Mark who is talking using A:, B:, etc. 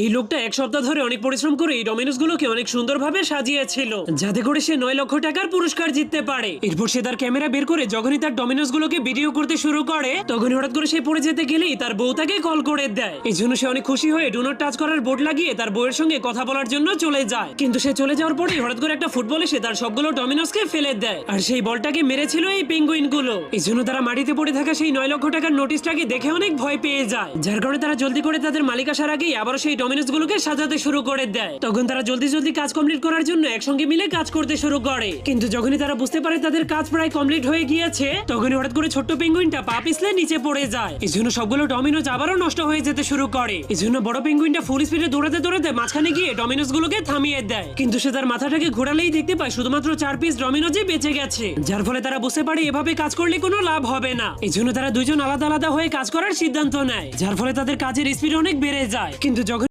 A: এই লোকটা এক সপ্তাহ ধরে অনেক পরিশ্রম করে এই ডমিনোস গুলোকে অনেক সুন্দরভাবে সাজিয়েছিল, যাতে করে সে নয় লক্ষ টাকার পুরস্কার জিততে পারে। এরপর সে তার ক্যামেরা বের করে যখনই তার ডমিনোস গুলোকে ভিডিও করতে শুরু করে, তখনই হঠাৎ করে সে পড়ে যেতে গেলেই তার বউ তাকে কল করে দেয়। এই জন্য সে অনেক খুশি হয়ে ডোনট টাচ করার বোর্ড লাগিয়ে তার বউয়ের সঙ্গে কথা বলার জন্য চলে যায়। কিন্তু সে চলে যাওয়ার পরেই হঠাৎ করে একটা ফুটবল এসে তার সবগুলো ডমিনোসকে ফেলে দেয় আর সেই বলটাকে মেরেছিল এই পেঙ্গুইনগুলো এই জন্য তারা মাটিতে পড়ে থাকা সেই নয় লক্ষ টাকার নোটিশটাকে দেখে অনেক ভয় পেয়ে যায়, যার কারণে তারা জলদি করে তাদের মালিক আসার আগেই আবারও সেই ডমিনোস গুলোকে সাজাতে শুরু করে দেয়। তখন তারা জলদি জলদি কাজ কমপ্লিট করার জন্য একসঙ্গে মিলে কাজ করতে শুরু করে। কিন্তু যখনই তারা বুঝতে পারে তাদের কাজ প্রায় কমপ্লিট হয়ে গিয়েছে, তখনই হঠাৎ করে ছোট্ট পেঙ্গুইনটা পা পিছলে নিচে পড়ে যায়। এই জন্য সবগুলো ডমিনোস আবারও নষ্ট হয়ে যেতে শুরু করে। এই জন্য বড় পেঙ্গুইনটা ফুল স্পিডে দৌড়াতে দৌড়াতে মাঝখানে গিয়ে ডমিনোস গুলোকে থামিয়ে দেয়। কিন্তু সে তার মাথাটাকে ঘোরালেই দেখতে পায় শুধুমাত্র চার পিস ডমিনোজই বেঁচে গেছে। যার ফলে তারা বুঝতে পারে এভাবে কাজ করলে কোনো লাভ হবে না। এই জন্য তারা দুজন আলাদা আলাদা হয়ে কাজ করার সিদ্ধান্ত নেয়, যার ফলে তাদের কাজের স্পিড অনেক বেড়ে যায়। কিন্তু যখন